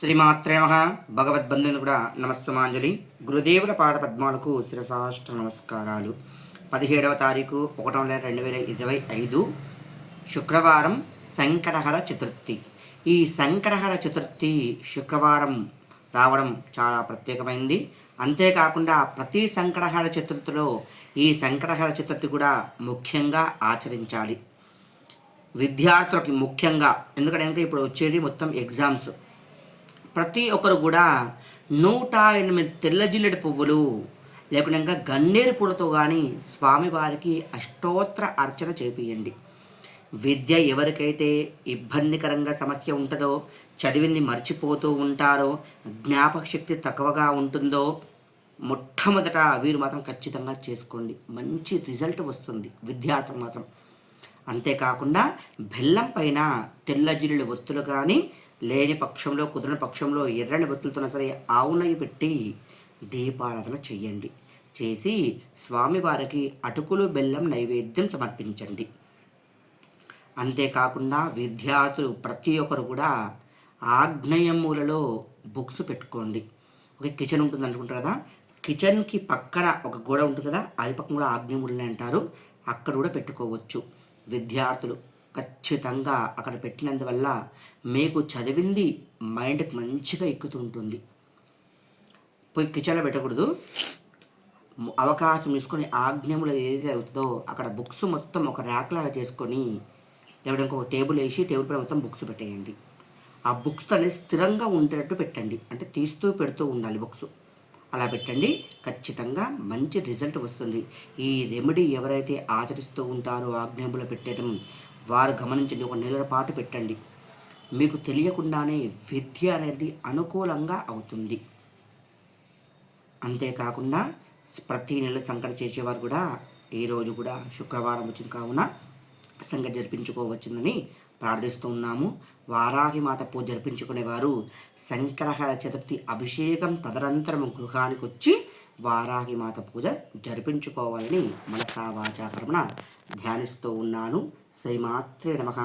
శ్రీమాత్రే నమ. భగవద్బంధుని కూడా నమస్సుమాంజలి. గురుదేవుల పాద పద్మాలకు శిరసాష్ట నమస్కారాలు. పదిహేడవ తారీఖు ఒకటవ నెల రెండు వేల ఇరవై ఐదు శుక్రవారం సంకటహర చతుర్థి. ఈ సంకటహర చతుర్థి శుక్రవారం రావడం చాలా ప్రత్యేకమైంది. అంతేకాకుండా ప్రతి సంకటహర చతుర్థిలో ఈ సంకటహర చతుర్థి కూడా ముఖ్యంగా ఆచరించాలి. విద్యార్థులకి ముఖ్యంగా ఎందుకంటే ఇప్పుడు వచ్చేది మొత్తం ఎగ్జామ్స్. ప్రతి ఒక్కరు కూడా నూట ఎనిమిది తెల్ల జిల్లెడు పువ్వులు లేకుండా ఇంకా గన్నేరు పూలతో కానీ స్వామివారికి అష్టోత్తర అర్చన చేపియండి. విద్య ఎవరికైతే ఇబ్బందికరంగా సమస్య ఉంటుందో చదివింది మర్చిపోతూ ఉంటారో జ్ఞాపక శక్తి తక్కువగా ఉంటుందో మొట్టమొదట వీరు మాత్రం ఖచ్చితంగా చేసుకోండి. మంచి రిజల్ట్ వస్తుంది విద్యార్థులు మాత్రం. అంతేకాకుండా బెల్లం పైన తెల్ల జిల్లుల ఒత్తులు కానీ లేని పక్షంలో కుదిరిన పక్షంలో ఎర్రని ఒత్తులతో సరే ఆవునయ్య పెట్టి దీపారాధన చెయ్యండి. చేసి స్వామివారికి అటుకులు బెల్లం నైవేద్యం సమర్పించండి. అంతేకాకుండా విద్యార్థులు ప్రతి ఒక్కరు కూడా ఆగ్నేయములలో బుక్స్ పెట్టుకోండి. ఒక కిచెన్ ఉంటుంది అనుకుంటారు కదా? కిచెన్కి పక్కన ఒక గోడ ఉంటుంది కదా? అది పక్కన కూడా ఆగ్నేయములని అంటారు. అక్కడ కూడా పెట్టుకోవచ్చు. విద్యార్థులు ఖచ్చితంగా అక్కడ పెట్టినందువల్ల మీకు చదివింది మైండ్కి మంచిగా ఎక్కుతూ ఉంటుంది పోయి కిచెన్లో పెట్టకూడదు. అవకాశం తీసుకొని ఆజ్ఞములు ఏదైతే అవుతుందో అక్కడ బుక్స్ మొత్తం ఒక ర్యాక్ లాగా చేసుకొని లేకపోతే ఇంకొక టేబుల్ వేసి టేబుల్ పైన మొత్తం బుక్స్ పెట్టేయండి. ఆ బుక్స్ అనేది స్థిరంగా ఉండేటట్టు పెట్టండి. అంటే తీస్తూ పెడుతూ ఉండాలి బుక్స్. అలా పెట్టండి. ఖచ్చితంగా మంచి రిజల్ట్ వస్తుంది. ఈ రెమెడీ ఎవరైతే ఆచరిస్తూ ఉంటారో ఆజ్ఞములు పెట్టడం వారు గమనించండి ఒక నెలల పాటు పెట్టండి. మీకు తెలియకుండానే విద్య అనేది అనుకూలంగా అవుతుంది. అంతేకాకుండా ప్రతి నెల సంకట చేసేవారు కూడా ఈ రోజు కూడా శుక్రవారం వచ్చింది కావున సంకట జరిపించుకోవచ్చునని ప్రార్థిస్తూ ఉన్నాము. వారాహి మాత పూజ జరిపించుకునేవారు. సంకటహర చతుర్థి అభిషేకం తదనంతరం గృహానికి వచ్చి వారాహి మాత పూజ జరిపించుకోవాలని మనసా వాచా ధ్యానిస్తూ ఉన్నాను. శ్రీమాత్రే నమః